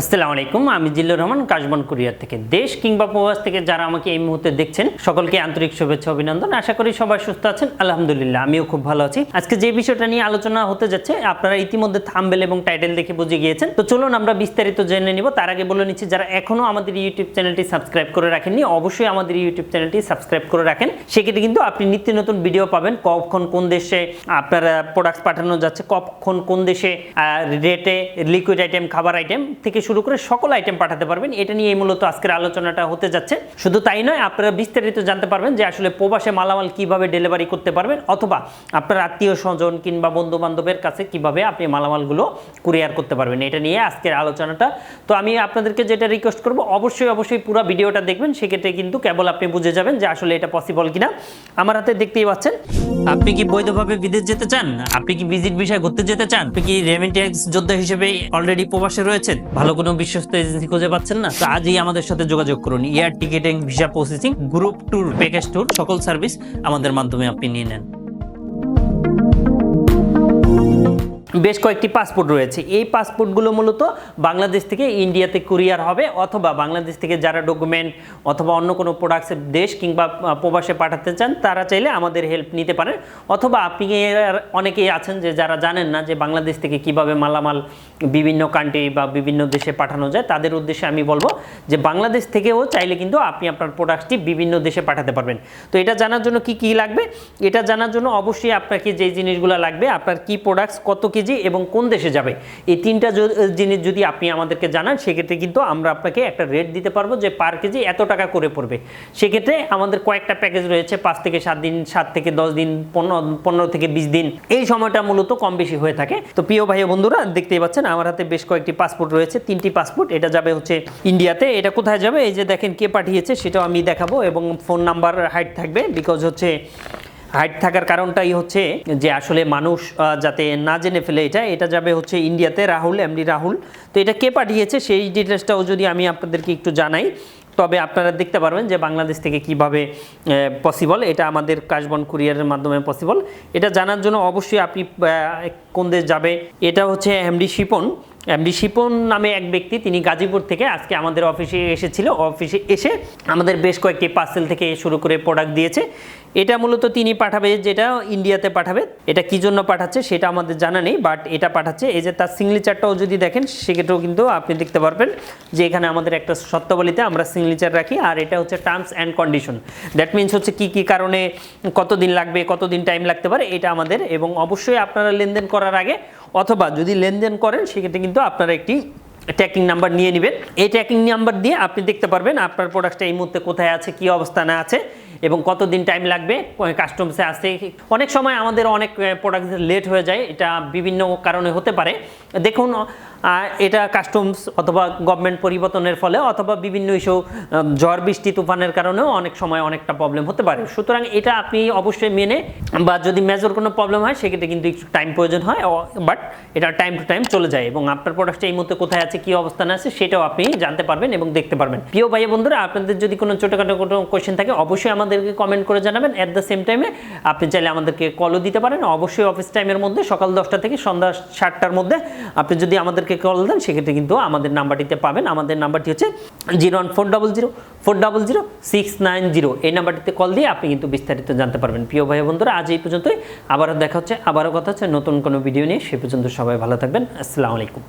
আসসালামু আলাইকুম, আমি জিল্লুর রহমান, কাশবন কুরিয়ার থেকে। দেশ কিংবা প্রবাস থেকে যারা আমাকে এই মুহূর্তে দেখছেন, সকলকে আন্তরিক শুভেচ্ছা, অভিনন্দন। আশা করি সবাই সুস্থ আছেন। আলহামদুলিল্লাহ, আমিও খুব ভালো আছি। আজকে যে বিষয়টা নিয়ে আলোচনা হতে যাচ্ছে, আপনারা ইতিমধ্যে থাম্বেল এবং টাইটেল দেখে বুঝে গিয়েছেন। তো চলুন আমরা বিস্তারিত জেনে নিব। তার আগে বলে নিচ্ছি, যারা এখনও আমাদের ইউটিউব চ্যানেলটি সাবস্ক্রাইব করে রাখেননি, অবশ্যই আমাদের ইউটিউব চ্যানেলটি সাবস্ক্রাইব করে রাখেন। সেক্ষেত্রে কিন্তু আপনি নিত্য নতুন ভিডিও পাবেন, কখন কোন দেশে আপনার প্রোডাক্টস পাঠানো যাচ্ছে, কখন কোন দেশে রেটে লিকুইড আইটেম খাবার আইটেম থেকে শুরু করে সকল আইটেম পাঠাতে পারবেন। এটা নিয়ে মূলত আজকের আলোচনাটা হতে যাচ্ছে। শুধু তাই নয়, আপনারা বিস্তারিত জানতে পারবেন যে আসলে প্রবাসে মালামাল কীভাবে ডেলিভারি করতে পারবেন অথবা আপনার আত্মীয় স্বজন কিংবা বন্ধু বান্ধবের কাছে কীভাবে আপনি মালামালগুলো কুরিয়ার করতে পারবেন। এটা নিয়ে আজকের আলোচনাটা। তো আমি আপনাদেরকে যেটা রিকোয়েস্ট করব, অবশ্যই অবশ্যই পুরো ভিডিওটা দেখবেন। সেক্ষেত্রে কিন্তু কেবল আপনি বুঝে যাবেন যে আসলে এটা পসিবল কিনা। আমার হাতে দেখতেই পাচ্ছেন। আপনি কি বৈধভাবে বিদেশ যেতে চান? আপনি কি ভিজিট বিষয় ঘুরতে যেতে চান? আপনি কি রেমিটেন্স যোদ্ধা হিসেবে অলরেডি প্রবাসে রয়েছেন? ভালো কোনো বিশ্বস্ত এজেন্সি খুঁজে পাচ্ছেন না? তো আজই আমাদের সাথে যোগাযোগ করুন। Air ticketing, visa processing group tour package tour সকল সার্ভিস আমাদের মাধ্যমে আপনি নিয়ে নেন। বেশ কয়েকটি পাসপোর্ট রয়েছে। এই পাসপোর্টগুলো মূলত বাংলাদেশ থেকে ইন্ডিয়াতে কুরিয়ার হবে অথবা বাংলাদেশ থেকে যারা ডকুমেন্ট অথবা অন্য কোনো প্রোডাক্টসের দেশ কিংবা প্রবাসে পাঠাতে চান, তারা চাইলে আমাদের হেল্প নিতে পারেন। অথবা আপনি অনেকেই আছেন যে যারা জানেন না যে বাংলাদেশ থেকে কীভাবে মালামাল বিভিন্ন কান্ট্রি বা বিভিন্ন দেশে পাঠানো যায়, তাদের উদ্দেশ্যে আমি বলব যে বাংলাদেশ থেকেও চাইলে কিন্তু আপনি আপনার প্রোডাক্টটি বিভিন্ন দেশে পাঠাতে পারবেন। তো এটা জানার জন্য কি কি লাগবে? এটা জানার জন্য অবশ্যই আপনাকে যে জিনিসগুলো লাগবে, আপনার কি প্রোডাক্টস কত কেজি এবং কোন দেশে যাবে? এই তিনটা জিনিস যদি আপনি আমাদেরকে জানান, সেক্ষেত্রে কিন্তু আমরা আপনাকে একটা রেট দিতে পারব যে পার কেজি এত টাকা করে পড়বে। সেক্ষেত্রে আমাদের কয়েকটা প্যাকেজ রয়েছে, পাঁচ থেকে সাত দিন, সাত থেকে দশ দিন, পনেরো পনেরো থেকে বিশ দিন। এই সময়টা মূলত কম বেশি হয়ে থাকে। তো প্রিয় ভাই বন্ধুরা, দেখতেই পাচ্ছেন আমার হাতে বেশ কয়েকটি পাসপোর্ট রয়েছে, তিনটি পাসপোর্ট এটা যাবে হচ্ছে ইন্ডিয়াতে এটা কোথায় যাবে? এই যে দেখেন কে পাঠিয়েছে, সেটাও আমি দেখাবো এবং ফোন নাম্বার হাইট থাকবে বিকজ হচ্ছে হাইট থাকার কারণটাই হচ্ছে যে আসলে মানুষ যাতে না জেনে ফেলে এটা এটা যাবে হচ্ছে ইন্ডিয়াতে রাহুল এমডি রাহুল। তো এটা কে পাঠিয়েছে সেই ডিটেলসটাও যদি আমি আপনাদেরকে একটু জানাই, তবে আপনারা দেখতে পারবেন যে বাংলাদেশ থেকে কীভাবে পসিবল এটা আমাদের কাশবন কুরিয়ারের মাধ্যমে পসিবল এটা জানার জন্য অবশ্যই আপনি কোন দেশ যাবে, এটা হচ্ছে এমডি শিপন। এমডি শিপন নামে এক ব্যক্তি, তিনি গাজীপুর থেকে আজকে আমাদের অফিসে এসেছিল। অফিসে এসে আমাদের বেশ কয়েকটি পার্সেল থেকে শুরু করে প্রোডাক্ট দিয়েছে। এটা মূলত তিনি পাঠাবে, যেটা ইন্ডিয়াতে পাঠাবে। এটা কি জন্য পাঠাচ্ছে সেটা আমাদের জানা নেই বাট এটা পাঠাচ্ছে। এই যে তার সিগনেচারটাও যদি দেখেন, সেক্ষেত্রেও কিন্তু আপনি দেখতে পারবেন যে এখানে আমাদের একটা শর্তাবলীতে আমরা সিগনেচার রাখি, আর এটা হচ্ছে terms and condition that means হচ্ছে কি কি কারণে, কতদিন লাগবে, কতদিন টাইম লাগতে পারে, এটা আমাদের। এবং অবশ্যই আপনারা লেনদেন করার আগে, অথবা যদি লেনদেন করেন, সেক্ষেত্রে কিন্তু আপনারা একটি ট্র্যাকিং নাম্বার নিয়ে নেবেন। এই ট্র্যাকিং নাম্বার দিয়ে আপনি দেখতে পারবেন আপনার প্রোডাক্টটা এই মুহূর্তে কোথায় আছে, কি অবস্থানে আছে। এবং কতদিন টাইম লাগবে কাস্টমসে আসতে? অনেক সময় আমাদের অনেক প্রোডাক্ট লেট হয়ে যায়, এটা বিভিন্ন কারণে হতে পারে। দেখুন এটা কাস্টমস অথবা গভর্নমেন্ট পরিবর্তনের ফলে অথবা বিভিন্ন ইস্যু ঝড়, বৃষ্টি, তুফানের কারণেও অনেক সময় অনেকটা প্রবলেম হতে পারে। সুতরাং এটা আপনি অবশ্যই মেনে বা যদি মেজর কোনো প্রবলেম হয়, সেক্ষেত্রে কিন্তু একটু টাইম প্রয়োজন হয় বাট এটা টাইম টু টাইম চলে যায় এবং আপনার প্রোডাক্টটা এই মুহূর্তে কোথায় আছে, কি অবস্থানে আছে, সেটাও আপনি জানতে পারবেন এবং দেখতে পারবেন। প্রিয় ভাই বন্ধুরা, আপনাদের যদি কোনো ছোটোখাটো কোনো কোয়েশ্চেন থাকে, অবশ্যই আমাদেরকে কমেন্ট করে জানাবেন। অ্যাট দ্য সেম টাইমে আপনি চাইলে আমাদেরকে কলও দিতে পারেন। অবশ্যই অফিস টাইমের মধ্যে সকাল দশটা থেকে সন্ধ্যা সাতটার মধ্যে আপনি যদি আমাদেরকে কল দেন, সেক্ষেত্রে কিন্তু আমাদের নাম্বারটিতে পাবেন। আমাদের নাম্বারটি হচ্ছে zero one four double zero four double zero six nine zero এই নাম্বারটিতে কল দিয়ে আপনি কিন্তু বিস্তারিত জানতে পারবেন। প্রিয় ভাই বন্ধুরা, আজ এই পর্যন্তই। আবারও দেখা হচ্ছে, আবারও কথা হচ্ছে নতুন কোনো ভিডিও নিয়ে। সে পর্যন্ত সবাই ভালো থাকবেন। আসসালামু আলাইকুম।